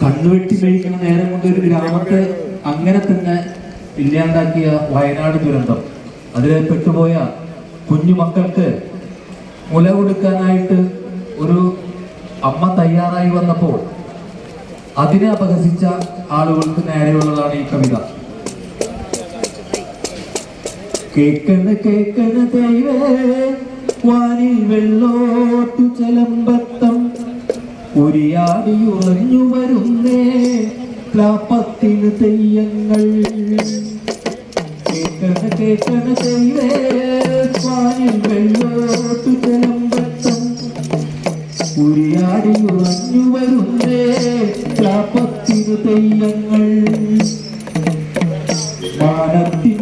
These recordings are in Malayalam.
കണ്ണുവെട്ടി കഴിക്കുന്ന നേരം കൊണ്ട് ഒരു ഗ്രാമത്തെ അങ്ങനെ തന്നെ ഇല്ലാണ്ടാക്കിയ വയനാട് ദുരന്തം. അതിൽ പെട്ടുപോയ കുഞ്ഞു മക്കൾക്ക് മുല കൊടുക്കാനായിട്ട് ഒരു അമ്മ തയ്യാറായി വന്നപ്പോൾ അതിനെ അപഹസിച്ച ആളുകൾക്ക് നേരെയുള്ളതാണ് ഈ കവിത. കേക്കണ് കേക്കണ് ദൈവേ വാനിൽ വെള്ളോട്ടു ചലമ്പത്തം. ഉരിയാടി ഉറഞ്ഞു വരുന്നേ. ക്ലാപ്പത്തിന് തെയ്യങ്ങൾ. കേക്കണ കേക്കണ ദൈവേ വാനിൽ വെള്ളോട്ടു ചെലമ്പത്തം ഉരിയാടി ഉറഞ്ഞു വരുന്നേ. ക്ലാപ്പത്തിന് തെയ്യങ്ങൾ. മാനത്തിൻ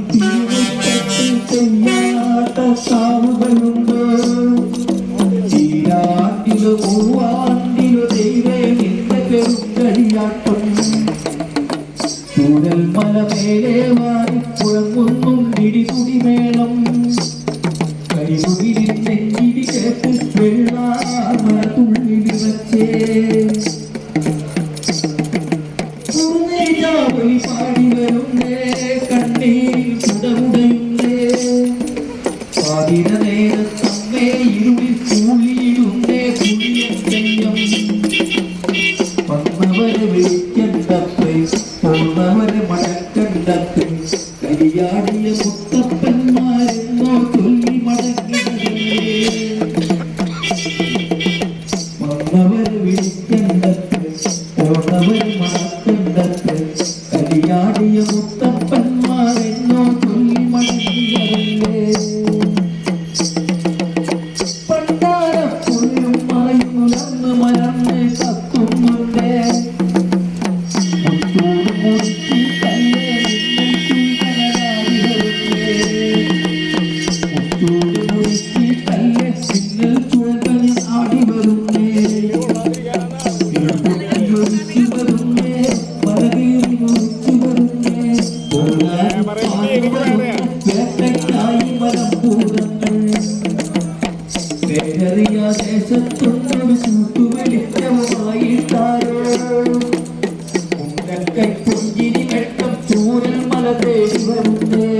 നിന്റെ പെരുങ്കഴിയാട്ടം ചൂരൽ മല മേലെ വാരി പുഴങ്ങുന്നും ഇടിതുടിമേളം കരിമുകിലിൻ നെഞ്ചിടി കേട്ട് വെള്ളാമല തുള്ളി പൂർണജാവലി പാടി വരുന്നേ കണ്ണീർ വിളിക്കണ്ടപ്പേ പോന്നവരെ മടക്കണ്ടപ്പേ കരിയാടിയ മുത്തപ്പന്മാരെന്നോ ചൊല്ലി മടങ്ങിയതേ മലമ്പൂതങ്ങൾ പേരറിയ ദേശത്തൊന്നൊരു കൂട്ടുവെളിച്ചമായിട്ടാരോ ഉണ്ടക്കൈ പുഞ്ചിരി വെട്ടം ചൂരൽ മല തേടി വരുന്നേ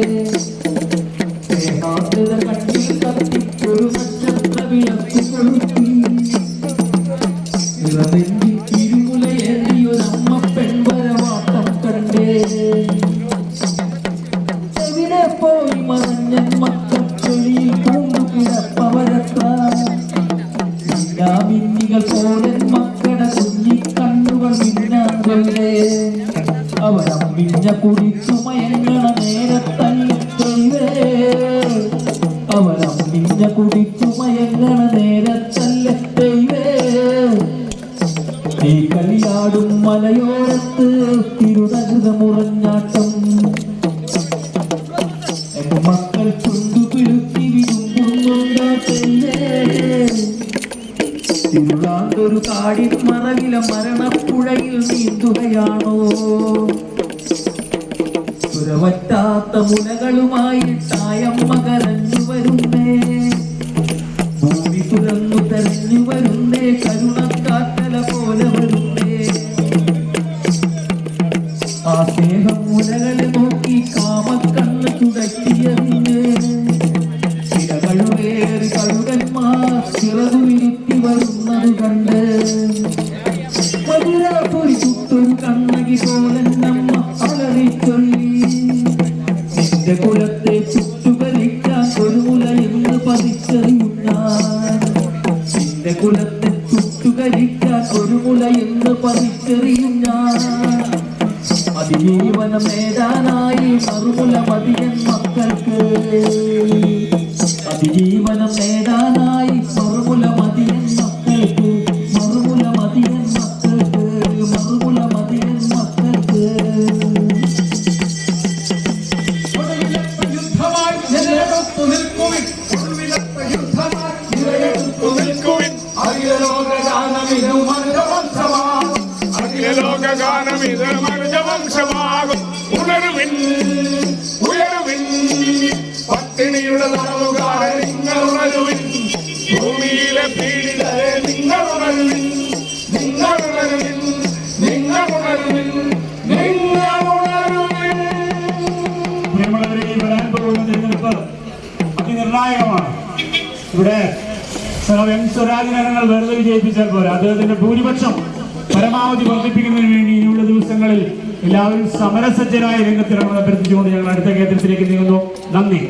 സ്നേഹാർദ്രത കണ്ണിൽ കത്തിക്കൊരു നക്ഷത്ര വിളക്ക് കൊളുത്തി നിറനെഞ്ചി തിരുമുലയേറിയൊരമ്മ പെൺവരവാട്ടം കണ്ടേ എവിടെ പോയി മറഞ്ഞൻ മിന്നാതെ അവരമ്മിഞ്ഞ കുടിച്ചു മയങ്ങണ നേരത്തല്ലേ? അവരമ്മിഞ്ഞ കുടിച്ചു നേരത്തല്ലേ ഈ കളിയാടും മലയോരത്ത് തിരുതകൃത മുറഞ്ഞാട്ടം മക്കൾ ചുണ്ടുപിഴുത്തി വിരുമ്പുന്നുണ്ടാട്ടല്ലേ തിരുവാണ്ടൊരു കാടിൻ മറവില മരണപ്പുഴയിൽ നീന്തുകയാണോ സുരവറ്റാത്ത മുലകളുമായിട്ടായമ്മ കരഞ്ഞു വരുന്നേ ഭൂമി തുറന്നു തെരഞ്ഞു വരുന്നേ കരുണക്കാറ്റല പോലെ വരുന്നേ. ആ സ്നേഹം മുലകളെ നോക്കി കാമക്കണ്ണ് തുടക്കിയറിഞ്ഞ് ചിരകളുവേറി കഴുകന്മാർ ചിറകു വിരുത്തി വരുന്നത് കണ്ട് മധുരാപുരി ചുട്ടൊരു കണ്ണകി പോലെ നമ്മ അലറിച്ചൊല്ലി നിന്റെ കുലത്തെ ചുട്ടുകരിക്കാൻ ഒരു മുല എന്ന് പതിച്ചറിയും ഞാൻ നിന്റെ കുലത്തെ ചുട്ടുകരിക്കാൻ ഒരു മുല എന്ന് അതിജീവനം നേടാനായി മറുമുല മതിയൻ മക്കൾക്ക്. അതിജീവനം നേടാനായി മനുജവംശമാകും. ലോകഗാനമിത് മനുജവംശമാകും ഉണരുവിൻ ഉയരുവിൻ പട്ടിണിയുടെ തടവുകാരെ നിങ്ങൾ ഉണരുവിൻ. ഭൂമിയിലെ പീഡിതരെ നിങ്ങൾ ഉണരുവിൻ. നിങ്ങൾ ഉണരുവിൻ നിങ്ങൾ ഉണരുവിൻ പ്രിയമുള്ളവരെ ഈ വരാൻ പോകുന്ന തിരഞ്ഞെടുപ്പ് അതിനിർണായകമാണ് ഇവിടെ എം സ്വരാജിനെ ഞങ്ങൾ വെറുതെ വിജയിപ്പിച്ചാൽ പോരാ. അദ്ദേഹത്തിന്റെ ഭൂരിപക്ഷം പരമാവധി വർദ്ധിപ്പിക്കുന്നതിന് വേണ്ടി ഇനിയുള്ള ദിവസങ്ങളിൽ എല്ലാവരും സമരസജ്ജരായ രംഗത്തിലാണ് അഭ്യർത്ഥിച്ചുകൊണ്ട് ഞങ്ങൾ അടുത്ത കേന്ദ്രത്തിലേക്ക് നീങ്ങുന്നു. നന്ദി.